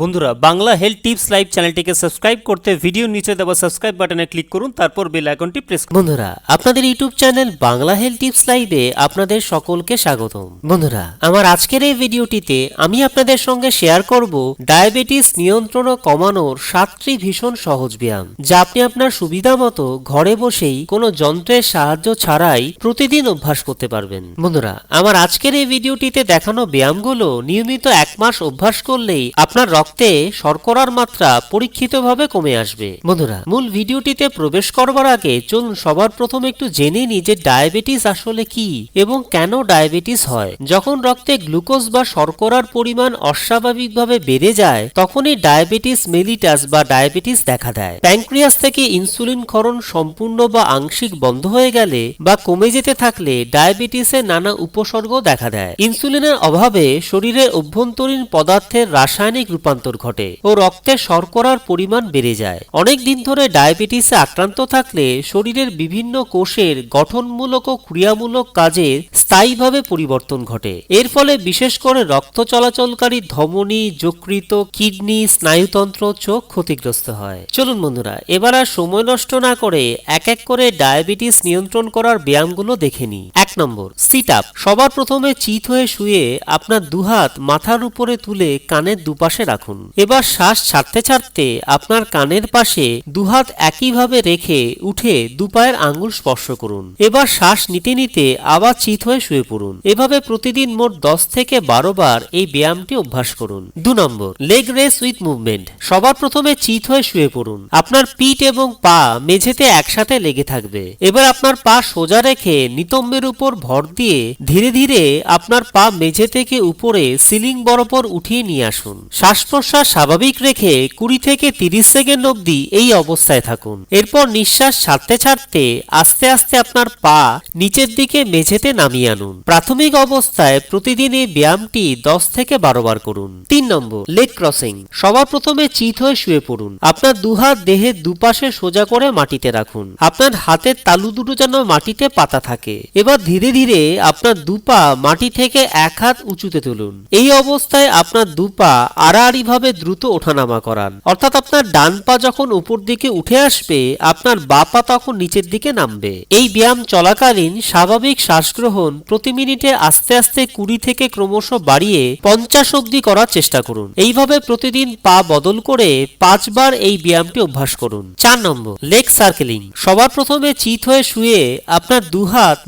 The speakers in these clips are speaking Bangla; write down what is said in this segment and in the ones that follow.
বন্ধুরা, বাংলা হেলথ টিপস লাইভ চ্যানেলটিকে সাবস্ক্রাইব করতে ভিডিও নিচে দেওয়া সাবস্ক্রাইব বাটনে ক্লিক করুন, তারপর বেল আইকনটি প্রেস বন্ধুরা, আপনাদের YouTube channel Bangla health tips লাইভে আপনাদের সকলকে স্বাগতম। বন্ধুরা, আমার আজকের এই ভিডিওটিতে আমি আপনাদের সঙ্গে শেয়ার করব ডায়াবেটিস নিয়ন্ত্রণ ও কমানোর সাতটি ভীষণ সহজ ব্যায়াম, যা আপনি আপনার সুবিধা মতো ঘরে বসেই কোনো যন্ত্রের সাহায্য ছাড়াই প্রতিদিন অভ্যাস করতে পারবেন। বন্ধুরা, আমার আজকের এই ভিডিওটিতে দেখানো ব্যায়ামগুলো নিয়মিত এক মাস অভ্যাস করলেই আপনার রক্তে শর্করার মাত্রা পরীক্ষিতভাবে কমে আসবে। বন্ধুরা, মূল ভিডিওটিতে প্রবেশ করবার আগে চলুন সবার প্রথম একটু জেনে নিই যে ডায়াবেটিস আসলে কি এবং কেন ডায়াবেটিস হয়। যখন রক্তে গ্লুকোজ বা শর্করার পরিমাণ অস্বাভাবিকভাবে বেড়ে যায়, তখনই ডায়াবেটিস মেলিটাস বা ডায়াবেটিস দেখা দেয়। প্যানক্রিয়াস থেকে ইনসুলিন ক্ষরণ সম্পূর্ণ বা আংশিক বন্ধ হয়ে গেলে বা কমে যেতে থাকলে ডায়াবেটিসের নানা উপসর্গ দেখা দেয়। ইনসুলিনের অভাবে শরীরে অভ্যন্তরীণ পদার্থের রাসায়নিক রূপান্তর ঘটে ও রক্তে শর্করার পরিমাণ বেড়ে যায়। অনেক দিন ধরে ডায়াবেটিসে আক্রান্ত থাকলে শরীরের বিভিন্ন কোষের গঠনমূলক ও ক্রিয়ামূলক কাজের স্থায়ীভাবে পরিবর্তন ঘটে। এর ফলে বিশেষ করে রক্ত চলাচলকারী ধমনী, যকৃত, কিডনি, স্নায়ুতন্ত্র, চোখ ক্ষতিগ্রস্ত হয়। চলুন বন্ধুরা, এবার আর সময় নষ্ট না করে এক এক করে ডায়াবেটিস নিয়ন্ত্রণ করার ব্যায়ামগুলো দেখে নিই। এক নম্বর সিট আপ সবার প্রথমে চিত হয়ে শুয়ে আপনার দুহাত মাথার উপরে তুলে কানের দুপাশে রাখুন। এবার শ্বাস ছাড়তে ছাড়তে আপনার কানের পাশে দুহাত একইভাবে রেখে উঠে দুপায়ের আঙ্গুল স্পর্শ করুন। এবার শ্বাস নিতে নিতে আবার চিত হয়ে শুয়ে পড়ুন। এভাবে প্রতিদিন মোট দশ থেকে বারো বার এই ব্যায়ামটি অভ্যাস করুন। দু number leg raise with movement সবার প্রথমে চিত হয়ে শুয়ে পড়ুন। আপনার পিঠ এবং পা মেঝেতে একসাথে লেগে থাকবে। এবার আপনার পা সোজা রেখে নিতম্বের উপর ভর দিয়ে ধীরে ধীরে আপনার পা মেঝে থেকে উপরে সিলিং বরাবর উঠিয়ে নিয়ে আসুন। শ্বাস প্রশ্বাস স্বাভাবিক রেখে কুড়ি থেকে তিরিশ সেকেন্ড অবধি এই অবস্থায় থাকুন। এরপর নিঃশ্বাস ছাড়তে ছাড়তে আস্তে আস্তে আপনার পা নিচের দিকে মেঝেতে নামিয়ে আনুন। প্রাথমিক অবস্থায় প্রতিদিন এই ব্যায়ামটি দশ থেকে বারো বার করুন। তিন নম্বর, লেগ ক্রসিং। সবার প্রথমে চিত হয়ে শুয়ে পড়ুন। আপনার দুহাত দেহের দুপাশে সোজা করে মাটিতে রাখুন। আপনার হাতের তালু দুটো যেন মাটিতে পাতা থাকে। এবার ধীরে ধীরে আপনার দুপা মাটি থেকে এক হাত উঁচুতে তুলুন। এই অবস্থায় আপনার দুপা আড়াআড়ি ভাবে দ্রুত ওঠানামা করান। অর্থাৎ আপনার ডান পা যখন উপর দিকে উঠে আসবে, আপনার বা পা তখন নিচের দিকে নামবে। এই ব্যায়াম চলাকালীন স্বাভাবিক শ্বাসগ্রহণ প্রতি মিনিটে আস্তে আস্তে কুড়ি থেকে ক্রমশ বাড়িয়ে পঞ্চাশ অব্দি করার চেষ্টা করুন। এইভাবে প্রতিদিন পা বদল করে পাঁচবার এই ব্যায়ামটি অভ্যাস করুন। চার নম্বর লেগ সার্কেলিং সবার প্রথমে চিত হয়ে শুয়ে আপনার দুহাত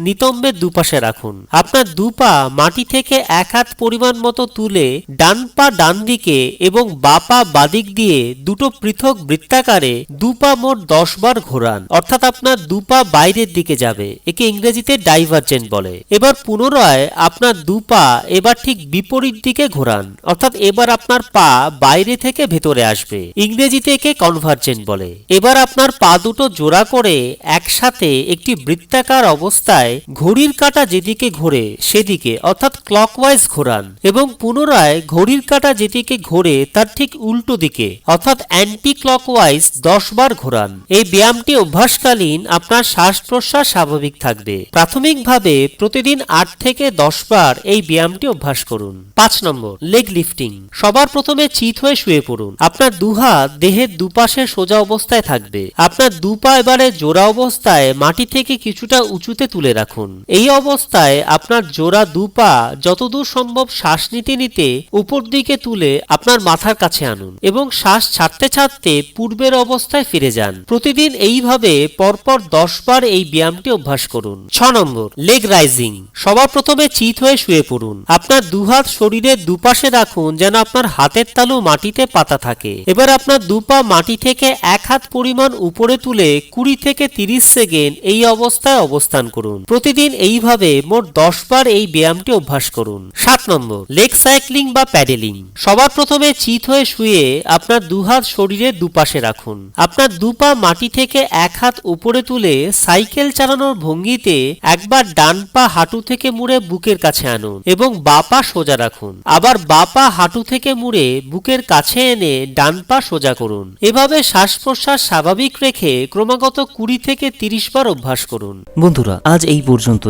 নিতম্বের দুপাশে রাখুন। আপনার দুপা মাটি থেকে এক হাত পরিমাণ মতো তুলে ডান পা ডান দিকে এবং বা পা বাদিক দিয়ে দুটো পৃথক বৃত্তাকারে দুপা মোট দশ বার ঘোরান। অর্থাৎ আপনার দুপা বাইরের দিকে যাবে, একে ইংরেজিতে ডাইভার্জেন্ট বলে। এবার পুনরায় আপনার দুপা এবার ঠিক বিপরীত দিকে ঘোরান, অর্থাৎ এবার আপনার পা বাইরে থেকে ভেতরে আসবে। ইংরেজিতে একে কনভার্জেন্ট বলে। এবার আপনার পা দুটো জোড়া করে একসাথে একটি বৃত্তাকার অবস্থায় ঘড়ির কাঁটা যেদিকে ঘোরে, সেদিকে, অর্থাৎ ক্লকওয়াইজ ঘোরান, এবং পুনরায় ঘড়ির কাঁটা যেদিকে ঘোরে, তার ঠিক উল্টো দিকে, অর্থাৎ অ্যান্টি ক্লকওয়াইজ দশ বার ঘোরান। এই ব্যায়ামটি অভ্যাসকালীন আপনার শ্বাস প্রশ্বাস স্বাভাবিক থাকবে। প্রাথমিকভাবে প্রতিদিন আট থেকে দশ বার এই ব্যায়ামটি অভ্যাস করুন। পাঁচ নম্বর লেগ লিফটিং সবার প্রথমে চিত হয়ে শুয়ে পড়ুন। আপনার দুহাত দেহের দুপাশে সোজা অবস্থায় থাকবে। আপনার দুপা এবারে জোড়া অবস্থায় মাটি থেকে কিছুটা উঁচুতে তুলে রাখুন। এই অবস্থায় আপনার জোড়া দুপা যতদূর সম্ভব শ্বাস নিতে নিতে উপর দিকে তুলে আপনার মাথার কাছে আনুন এবং শ্বাস ছাড়তে ছাড়তে পূর্বের অবস্থায় ফিরে যান। প্রতিদিন এইভাবে পরপর দশ বার এই ব্যায়ামটি অভ্যাস করুন। ছ নম্বর লেগ রাইজিং সবার প্রথমে চিত হয়ে শুয়ে পড়ুন। আপনার দুহাত শরীরের দুপাশে রাখুন যেন আপনার হাতের তালু মাটিতে পাতা থাকে। এবার আপনার দুপা মাটি থেকে এক হাত পরিমাণ উপরে তুলে কুড়ি থেকে তিরিশ সেকেন্ড এই অবস্থায় অবস্থান করুন। প্রতিদিন এইভাবে মোট দশ বার এই ব্যায়ামটি অভ্যাস করুন। সাত নম্বর লেগ সাইক্লিং বা প্যাডেলিং সবার প্রথমে চিত হয়ে শুয়ে আপনার দুহাত শরীরের দুপাশে রাখুন। আপনার দুপা মাটি থেকে এক হাত উপরে তুলে সাইকেল চালানোর ভঙ্গিতে একবার ডান পা হাঁটু থেকে মুড়ে বুকের কাছে আনুন এবং বা পা সোজা রাখুন। আবার বা পা হাঁটু থেকে মুড়ে বুকের কাছে এনে ডান পা সোজা করুন। এভাবে শ্বাস প্রশ্বাস স্বাভাবিক রেখে ক্রমাগত কুড়ি থেকে তিরিশ বার অভ্যাস করুন। বন্ধুরা, আজ এই পর্যন্তই।